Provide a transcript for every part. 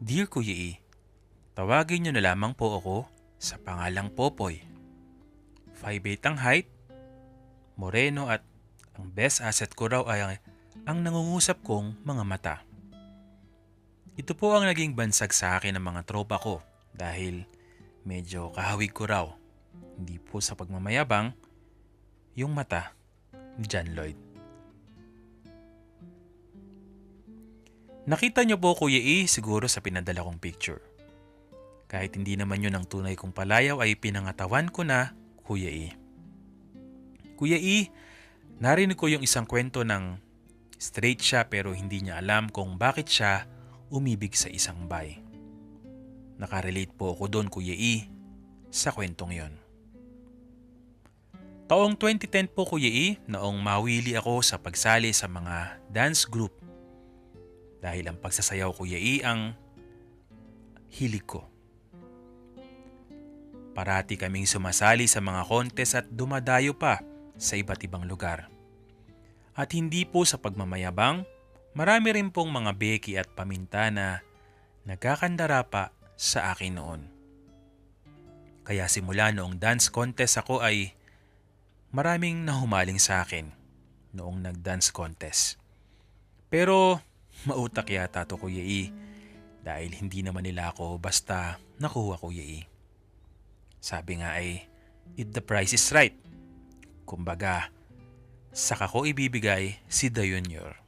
Dear Kuya E, tawagin niyo na lamang po ako sa pangalang Popoy. 5'8 ang height, moreno at ang best asset ko raw ay ang nangungusap kong mga mata. Ito po ang naging bansag sa akin ng mga tropa ko dahil medyo kahawig ko raw. Hindi po sa pagmamayabang, yung mata ni John Lloyd. Nakita niyo po Kuya E siguro sa pinadala kong picture. Kahit hindi naman yun ang tunay kong palayaw ay pinangatawan ko na Kuya E. Kuya E, narinig ko yung isang kwento ng straight siya pero hindi niya alam kung bakit siya umibig sa isang bay. Nakarelate po ako doon Kuya E sa kwentong yon. Taong 2010 po Kuya E, noong mawili ako sa pagsali sa mga dance group dahil ang pagsasayaw Kuya E ang hilig ko. Parati kaming sumasali sa mga kontes at dumadayo pa sa iba't ibang lugar. At hindi po sa pagmamayabang, marami rin pong mga beki at paminta na nagkakandara pa sa akin noon. Kaya simula noong dance contest ako ay maraming nahumaling sa akin noong nag-dance contest. Pero mautak yata to Kuya E dahil hindi naman nila ako basta nakuha Kuya E. Sabi nga ay, if the price is right. Kumbaga, saka ko ibibigay si The Junior.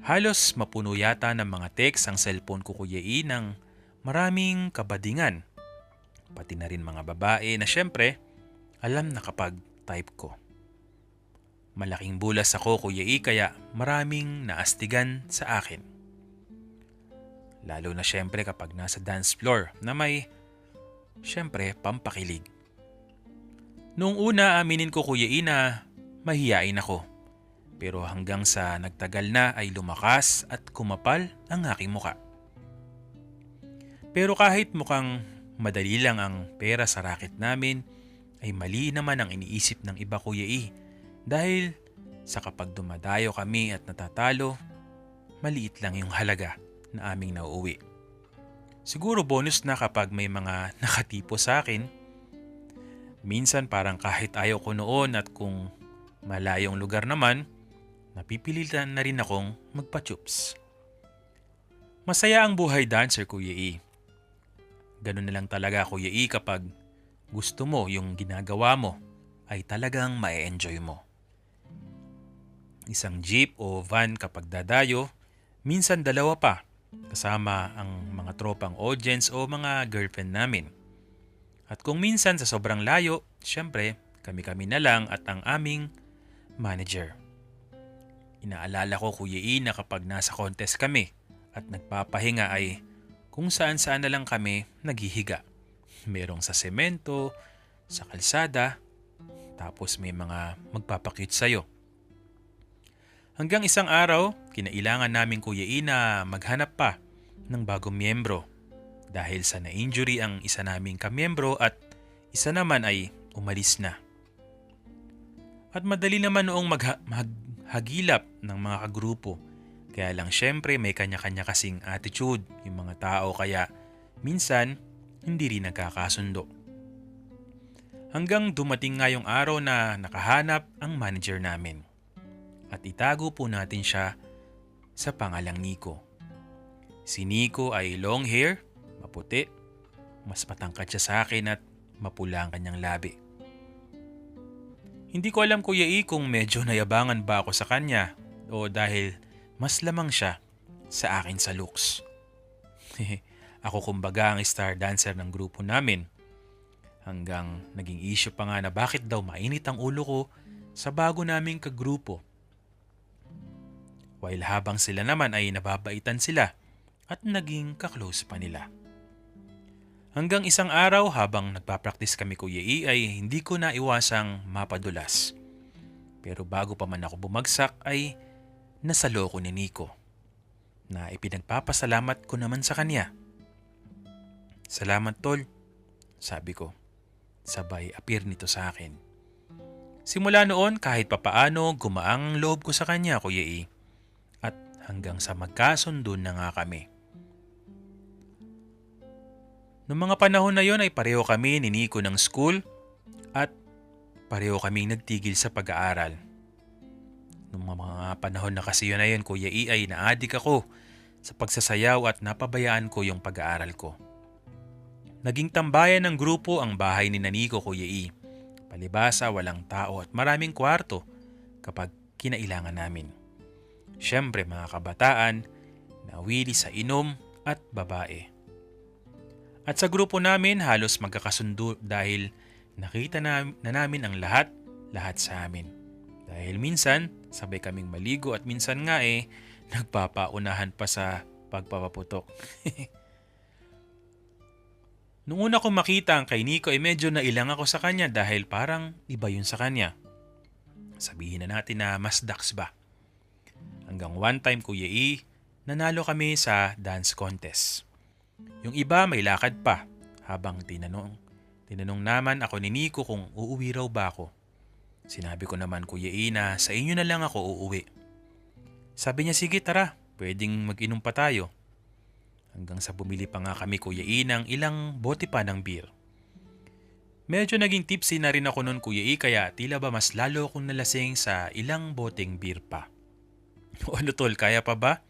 Halos mapuno yata ng mga text ang cellphone ko Kuya E ng maraming kabadingan. Pati na rin mga babae na syempre, alam na kapag type ko. Malaking bulas ako Kuya E kaya maraming naastigan sa akin. Lalo na syempre kapag nasa dance floor na may syempre pampakilig. Noong una aminin ko Kuya E na mahiyain ako. Pero hanggang sa nagtagal na ay lumakas at kumapal ang aking muka. Pero kahit mukhang madali lang ang pera sa racket namin, ay mali naman ang iniisip ng iba Kuya E dahil sa kapag dumadayo kami at natatalo, maliit lang yung halaga na aming nauuwi. Siguro bonus na kapag may mga nakatipo sa akin. Minsan parang kahit ayaw ko noon at kung malayong lugar naman, napipilitan na rin akong magpa-chups. Masaya ang buhay dancer Kuya E. Ganun na lang talaga Kuya E kapag gusto mo yung ginagawa mo ay talagang ma-enjoy mo. Isang jeep o van kapag dadayo, minsan dalawa pa kasama ang mga tropang audience o mga girlfriend namin. At kung minsan sa sobrang layo, syempre kami-kami na lang at ang aming manager. Inaalala ko Kuya E na kapag nasa contest kami at nagpapahinga ay kung saan saan na lang kami naghihiga. Merong sa semento, sa kalsada, tapos may mga magpapakute sa'yo. Hanggang isang araw, kinailangan namin Kuya E na maghanap pa ng bagong miyembro dahil sa na-injury ang isa naming kamiyembro at isa naman ay umalis na. At madali naman noong magha- maghagilap ng mga kagrupo. Kaya lang syempre may kanya-kanya kasing attitude yung mga tao kaya minsan hindi rin nagkakasundo. Hanggang dumating nga yung araw na nakahanap ang manager namin. At itago po natin siya sa pangalang Nico. Si Nico ay long hair, maputi, mas matangkad siya sa akin at mapula ang kanyang labi. Hindi ko alam Kuya E kung medyo nayabangan ba ako sa kanya o dahil mas lamang siya sa akin sa looks. ako kumbaga ang star dancer ng grupo namin. Hanggang naging issue pa nga na bakit daw mainit ang ulo ko sa bago naming kagrupo. While habang sila naman ay nababaitan sila at naging kaklose pa nila. Hanggang isang araw habang nagpa-practice kami Kuya E ay hindi ko na iwasang mapadulas. Pero bago pa man ako bumagsak ay nasalo ko ni Nico na ipinagpapasalamat ko naman sa kanya. Salamat tol, sabi ko. Sabay appear nito sa akin. Simula noon kahit papaano gumaang loob ko sa kanya Kuya E. Hanggang sa magkasundo na nga kami. Noong mga panahon na yon ay pareho kami ni Nico ng school at pareho kaming nagtigil sa pag-aaral. Noong mga panahon na kasi yun na Kuya E ay naadik ako sa pagsasayaw at napabayaan ko yung pag-aaral ko. Naging tambayan ng grupo ang bahay ni Naniko Kuya E. Palibasa, walang tao at maraming kwarto kapag kinailangan namin. Siyempre mga kabataan, nawili sa inom at babae. At sa grupo namin halos magkakasundo dahil nakita na, na namin ang lahat, lahat sa amin. Dahil minsan, sabay kaming maligo at minsan nga eh, nagpapaunahan pa sa pagpapaputok. Nung una kong makita ang kay Nico ay medyo nailang ako sa kanya dahil parang iba yun sa kanya. Sabihin na natin na mas dax ba. Hanggang one time Kuya E, nanalo kami sa dance contest. Yung iba may lakad pa habang tinanong. Tinanong naman ako ni Nico kung uuwi raw ba ako. Sinabi ko naman Kuya E na sa inyo na lang ako uuwi. Sabi niya sige tara, pwedeng mag-inom pa tayo. Hanggang sa bumili pa nga kami Kuya E ng ilang bote pa ng beer. Medyo naging tipsy na rin ako noon Kuya E kaya tila ba mas lalo akong nalasing sa ilang boteng beer pa. O ano tol, kaya pa ba?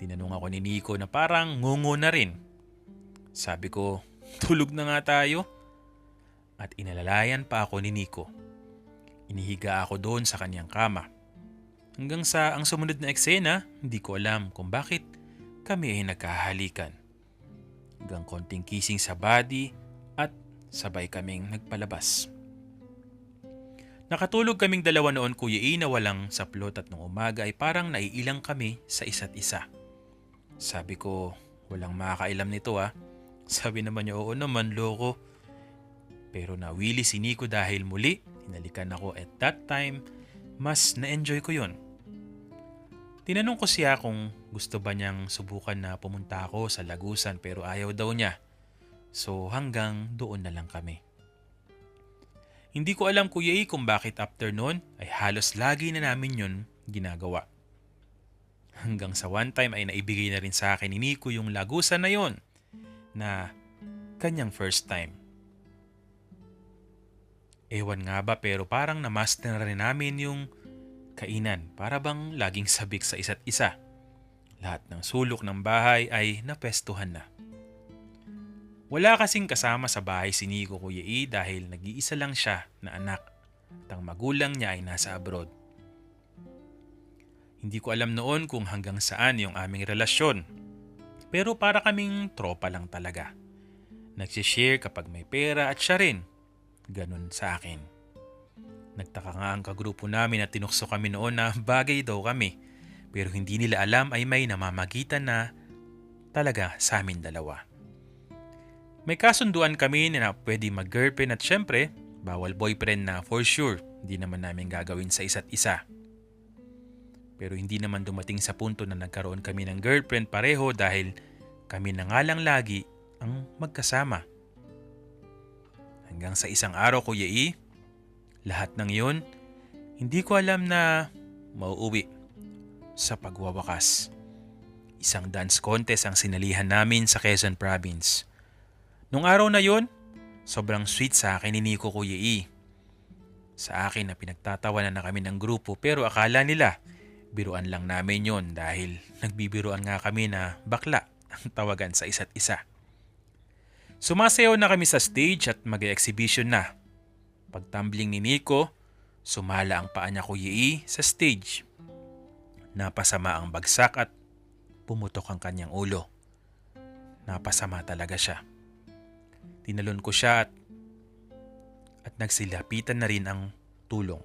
Tinanong ako ni Nico na parang ngungo na rin. Sabi ko, tulog na nga tayo. At inalalayan pa ako ni Nico. Inihiga ako doon sa kanyang kama. Hanggang sa ang sumunod na eksena, hindi ko alam kung bakit kami ay nagkahalikan. Hanggang konting kissing sa body at sabay kaming nagpalabas. Nakatulog kaming dalawa noon Kuya E na walang saplot at nung umaga ay parang naiilang kami sa isa't isa. Sabi ko, walang makakailam nito ah. Sabi naman niya, oo naman loko. Pero nawili si Nico dahil muli, hinalikan ako at that time, mas na-enjoy ko yon. Tinanong ko siya kung gusto ba niyang subukan na pumunta ako sa Lagusan pero ayaw daw niya. So hanggang doon na lang kami. Hindi ko alam Kuya E kung bakit after noon ay halos lagi na namin yun ginagawa. Hanggang sa one time ay naibigay na rin sa akin ni Nico yung lagusan na yon na kanyang first time. Ewan nga ba pero parang namaster na rin namin yung kainan para bang laging sabik sa isa't isa. Lahat ng sulok ng bahay ay napestuhan na. Wala kasing kasama sa bahay si Nico Kuya E dahil nag-iisa lang siya na anak at ang magulang niya ay nasa abroad. Hindi ko alam noon kung hanggang saan yung aming relasyon. Pero para kaming tropa lang talaga. Nagsishare kapag may pera at siya rin. Ganon sa akin. Nagtaka nga ang kagrupo namin at tinukso kami noon na bagay daw kami. Pero hindi nila alam ay may namamagitan na talaga sa amin dalawa. May kasunduan kami na pwede mag-girlfriend at syempre, bawal boyfriend na for sure, hindi naman namin gagawin sa isa't isa. Pero hindi naman dumating sa punto na nagkaroon kami ng girlfriend pareho dahil kami na nga lang lagi ang magkasama. Hanggang sa isang araw Kuya E, lahat ng yun, hindi ko alam na mauuwi sa pagwawakas. Isang dance contest ang sinalihan namin sa Quezon Province. Nung araw na yon, sobrang sweet sa akin ni Nico Kuya E. Sa akin na pinagtatawanan na kami ng grupo pero akala nila biruan lang namin yon dahil nagbibiruan nga kami na bakla ang tawagan sa isa't isa. Sumasayaw na kami sa stage at mag-exhibition na. Pagtumbling ni Nico, sumala ang paa niya Kuya E sa stage. Napasama ang bagsak at pumutok ang kanyang ulo. Napasama talaga siya. Tinalon ko siya at, at nagsilapitan na rin ang tulong.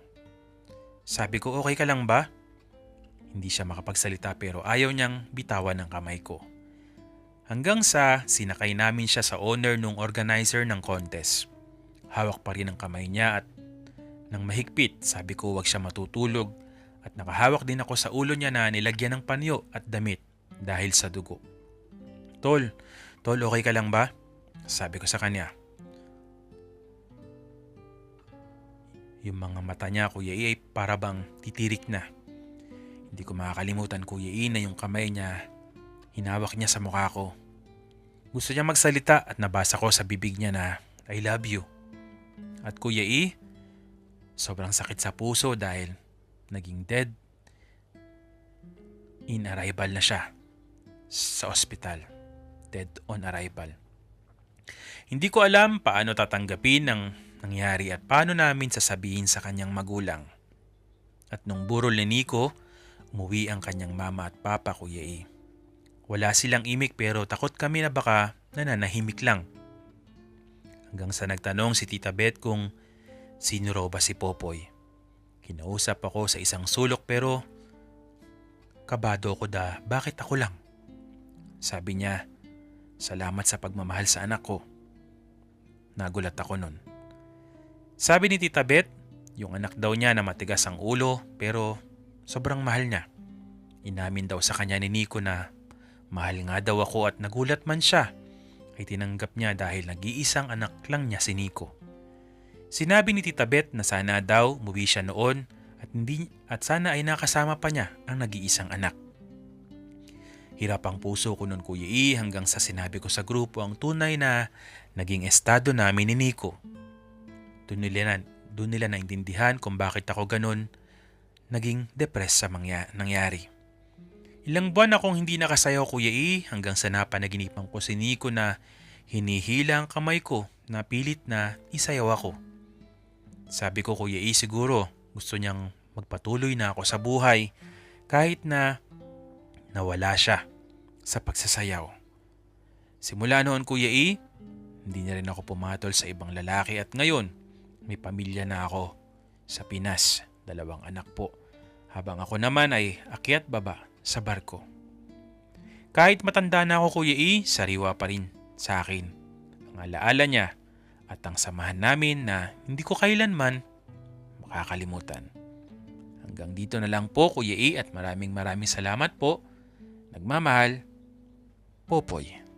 Sabi ko, okay ka lang ba? Hindi siya makapagsalita pero ayaw niyang bitawan ng kamay ko. Hanggang sa sinakay namin siya sa owner nung organizer ng contest. Hawak pa rin ang kamay niya at nang mahigpit sabi ko wag siya matutulog at nakahawak din ako sa ulo niya na nilagyan ng panyo at damit dahil sa dugo. Tol, tol okay ka lang ba? Sabi ko sa kanya. Yung mga mata niya, Kuya E, ay para titirik na. Hindi ko makakalimutan, Kuya E, na yung kamay niya, hinawak niya sa mukha ko. Gusto niya magsalita at nabasa ko sa bibig niya na I love you. At Kuya E, sobrang sakit sa puso dahil naging dead in arrival na siya sa ospital. Dead on arrival. Hindi ko alam paano tatanggapin ang nangyari at paano namin sasabihin sa kanyang magulang. At nung burol ni Nico, umuwi ang kanyang mama at papa Kuya E. Wala silang imik pero takot kami na baka nananahimik lang. Hanggang sa nagtanong si Tita Beth kung sino raw ba si Popoy. Kinausap ako sa isang sulok pero kabado ko da bakit ako lang. Sabi niya, salamat sa pagmamahal sa anak ko. Nagulat ako nun. Sabi ni Tita Beth, yung anak daw niya na matigas ang ulo pero sobrang mahal niya. Inamin daw sa kanya ni Nico na mahal nga daw ako at nagulat man siya ay tinanggap niya dahil nag-iisang anak lang niya si Nico. Sinabi ni Tita Beth na sana daw umuwi siya noon at, hindi, at sana ay nakasama pa niya ang nag-iisang anak. Hirap ang puso ko noon Kuya E hanggang sa sinabi ko sa grupo ang tunay na naging estado namin ni Nico. Doon nila, doon nila naintindihan kung bakit ako ganun naging depressed sa mangya, nangyari. Ilang buwan akong hindi nakasayaw Kuya E hanggang sa napanaginipan ko si Nico na hinihila ang kamay ko na pilit na isayaw ako. Sabi ko Kuya E siguro gusto niyang magpatuloy na ako sa buhay kahit na nawala siya sa pagsasayaw. Simula noon Kuya E, hindi na rin ako pumatol sa ibang lalaki at ngayon may pamilya na ako sa Pinas, dalawang anak po. Habang ako naman ay akyat baba sa barko. Kahit matanda na ako Kuya E, sariwa pa rin sa akin ang alaala niya at ang samahan namin na hindi ko kailanman makakalimutan. Hanggang dito na lang po Kuya E at maraming maraming salamat po. Nagmamahal, Popoy.